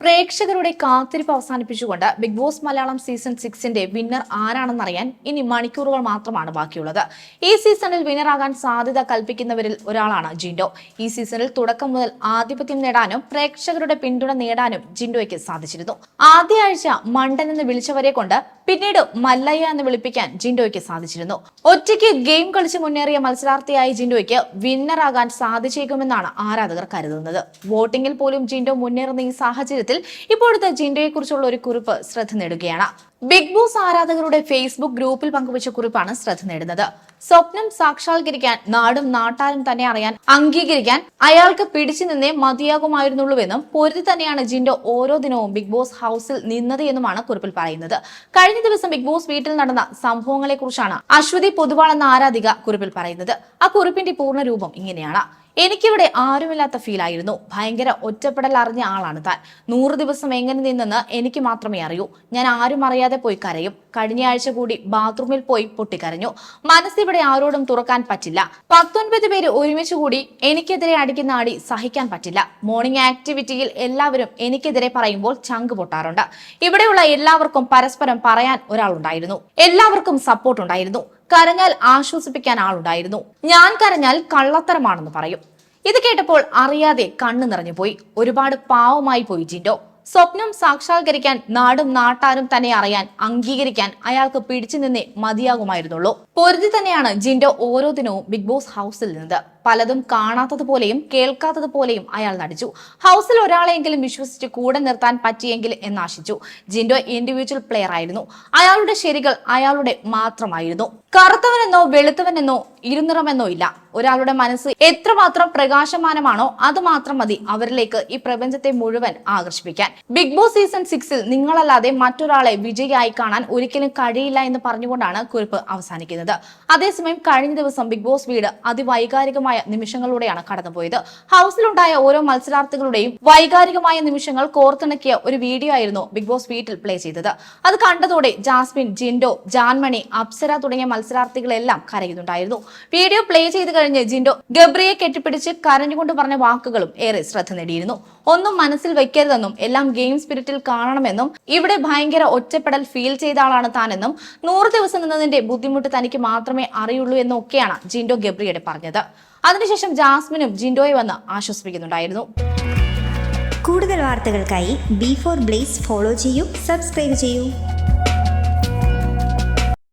പ്രേക്ഷകരുടെ കാത്തിരിപ്പ് അവസാനിപ്പിച്ചുകൊണ്ട് ബിഗ് ബോസ് മലയാളം സീസൺ സിക്സിന്റെ വിന്നർ ആരാണെന്നറിയാൻ ഇനി മണിക്കൂറുകൾ മാത്രമാണ് ബാക്കിയുള്ളത്. ഈ സീസണിൽ വിന്നറാകാൻ സാധ്യത കൽപ്പിക്കുന്നവരിൽ ഒരാളാണ് ജിൻഡോ. ഈ സീസണിൽ തുടക്കം മുതൽ ആധിപത്യം നേടാനും പ്രേക്ഷകരുടെ പിന്തുണ നേടാനും ജിൻഡോയ്ക്ക് സാധിച്ചിരുന്നു. ആദ്യ ആഴ്ച മണ്ടൻ എന്ന് വിളിച്ചവരെ കൊണ്ട് പിന്നീട് മല്ലയ്യ എന്ന് വിളിപ്പിക്കാൻ ജിൻഡോയ്ക്ക് സാധിച്ചിരുന്നു. ഒറ്റയ്ക്ക് ഗെയിം കളിച്ച് മുന്നേറിയ മത്സരാർത്ഥിയായി ജിൻഡോയ്ക്ക് വിന്നറാകാൻ സാധിച്ചേക്കുമെന്നാണ് ആരാധകർ കരുതുന്നത്. വോട്ടിംഗിൽ പോലും ജിൻഡോ മുന്നേറുന്ന ഈ സാഹചര്യത്തിൽ ഇപ്പോഴത്തെ ജിൻഡോയെക്കുറിച്ചുള്ള ഒരു കുറിപ്പ് ശ്രദ്ധ നേടുകയാണ്. ബിഗ് ബോസ് ആരാധകരുടെ ഫേസ്ബുക്ക് ഗ്രൂപ്പിൽ പങ്കുവച്ച കുറിപ്പാണ് ശ്രദ്ധ നേടുന്നത്. സ്വപ്നം സാക്ഷാത്കരിക്കാൻ നാടും നാട്ടാരും തന്നെ അറിയാൻ അംഗീകരിക്കാൻ അയാൾക്ക് പിടിച്ചു നിന്നേ മതിയാകുമായിരുന്നുള്ളൂവെന്നും പൊരുതി തന്നെയാണ് ജിൻഡോ ഓരോ ദിനവും ബിഗ് ബോസ് ഹൗസിൽ നിന്നത് എന്നുമാണ് കുറിപ്പിൽ പറയുന്നത്. കഴിഞ്ഞ ദിവസം ബിഗ് ബോസ് വീട്ടിൽ നടന്ന സംഭവങ്ങളെക്കുറിച്ചാണ് അശ്വതി പൊതുവാൾ എന്ന ആരാധിക കുറിപ്പിൽ പറയുന്നത്. ആ കുറിപ്പിന്റെ പൂർണ രൂപം ഇങ്ങനെയാണ്. എനിക്കിവിടെ ആരുമില്ലാത്ത ഫീൽ ആയിരുന്നു. ഭയങ്കര ഒറ്റപ്പെടൽ അറിഞ്ഞ ആളാണ് താൻ. നൂറ് ദിവസം എങ്ങനെ നിന്നെന്ന് എനിക്ക് മാത്രമേ അറിയൂ. ഞാൻ ആരും അറിയാതെ പോയി കരയും. കഴിഞ്ഞ ആഴ്ച കൂടി ബാത്റൂമിൽ പോയി പൊട്ടിക്കരഞ്ഞു. മനസ്സിവിടെ ആരോടും തുറക്കാൻ പറ്റില്ല. പത്തൊൻപത് പേര് ഒരുമിച്ച് കൂടി എനിക്കെതിരെ അടിക്കുന്ന അടി സഹിക്കാൻ പറ്റില്ല. മോർണിംഗ് ആക്ടിവിറ്റിയിൽ എല്ലാവരും എനിക്കെതിരെ പറയുമ്പോൾ ചങ്ക് പൊട്ടാറുണ്ട്. ഇവിടെയുള്ള എല്ലാവർക്കും പരസ്പരം പറയാൻ ഒരാളുണ്ടായിരുന്നു. എല്ലാവർക്കും സപ്പോർട്ട് ഉണ്ടായിരുന്നു. കരഞ്ഞാൽ ആശ്വസിപ്പിക്കാൻ ആളുണ്ടായിരുന്നു. ഞാൻ കരഞ്ഞാൽ കള്ളത്തരമാണെന്ന് പറയും. ഇത് കേട്ടപ്പോൾ അറിയാതെ കണ്ണു നിറഞ്ഞു പോയി ഒരുപാട് പാവമായി പോയി ജിൻഡോ. സ്വപ്നം സാക്ഷാത്കരിക്കാൻ നാടും നാട്ടാരും തന്നെ അറിയാൻ അംഗീകരിക്കാൻ അയാൾക്ക് പിടിച്ചു നിന്നേ മതിയാകുമായിരുന്നുള്ളൂ. പൊരുതി തന്നെയാണ് ജിൻഡോ ഓരോ ദിനവും ബിഗ് ബോസ് ഹൗസിൽ നിന്നത് പലതും കാണാത്തതുപോലെയും കേൾക്കാത്തതുപോലെയും അയാൾ നടിച്ചു. ഹൗസിൽ ഒരാളെങ്കിലും വിശ്വസിച്ച് കൂടെ നിർത്താൻ പറ്റിയെങ്കിൽ എന്നാശിച്ചു ജിൻഡോ ഇൻഡിവിജ്വൽ പ്ലെയർ ആയിരുന്നു. അയാളുടെ ശരികൾ അയാളുടെ മാത്രമായിരുന്നു. കറുത്തവനെന്നോ വെളുത്തവനെന്നോ ഇരുനിറമെന്നോ ഇല്ല. ഒരാളുടെ മനസ്സ് എത്രമാത്രം പ്രകാശമാനമാണോ അതുമാത്രം മതി അവരിലേക്ക് ഈ പ്രപഞ്ചത്തെ മുഴുവൻ ആകർഷിപ്പിക്കാൻ. ബിഗ് ബോസ് സീസൺ സിക്സിൽ നിങ്ങളല്ലാതെ മറ്റൊരാളെ വിജയിയായി കാണാൻ ഒരിക്കലും കഴിയില്ല എന്ന് പറഞ്ഞുകൊണ്ടാണ് കുറിപ്പ് അവസാനിക്കുന്നത്. അതേസമയം കഴിഞ്ഞ ദിവസം ബിഗ് ബോസ് വീട് അതിവൈകാരികമായ നിമിഷങ്ങളിലൂടെയാണ് കടന്നുപോയത്. ഹൗസിലുണ്ടായ ഓരോ മത്സരാർത്ഥികളുടെയും വൈകാരികമായ നിമിഷങ്ങൾ കോർത്തിണക്കിയ ഒരു വീഡിയോ ആയിരുന്നു ബിഗ് ബോസ് വീട്ടിൽ പ്ലേ ചെയ്തത്. അത് കണ്ടതോടെ ജാസ്മിൻ ജിൻഡോ ജാൻമണി അപ്സര തുടങ്ങിയ മത്സരാർത്ഥികളെല്ലാം കരയുന്നുണ്ടായിരുന്നു. വീഡിയോ പ്ലേ ചെയ്ത് കഴിഞ്ഞ് ജിൻഡോ ഗബ്രിയെ കെട്ടിപ്പിടിച്ച് കരഞ്ഞുകൊണ്ട് പറഞ്ഞ വാക്കുകളും ഏറെ ശ്രദ്ധ നേടിയിരുന്നു. ഒന്നും മനസ്സിൽ വെക്കരുതെന്നും എല്ലാം ഗെയിം സ്പിരിറ്റിൽ കാണണമെന്നും ഇവിടെ ഭയങ്കര ഒറ്റപ്പെടൽ ഫീൽ ചെയ്ത ആളാണ് താനെന്നും നൂറ് ദിവസം നിന്നതിന്റെ ബുദ്ധിമുട്ട് തനിക്ക് മാത്രമേ അറിയുള്ളൂ എന്നൊക്കെയാണ് ജിൻഡോ ഗബ്രിയുടെ പറഞ്ഞത്. അതിനുശേഷം ജാസ്മിനും ജിൻഡോയെ വന്ന് ആശ്വസിപ്പിക്കുന്നുണ്ടായിരുന്നു. കൂടുതൽ വാർത്തകൾക്കായി ബി ഫോർ ബ്ലേസ് ഫോളോ ചെയ്യൂ സബ്സ്ക്രൈബ് ചെയ്യൂ.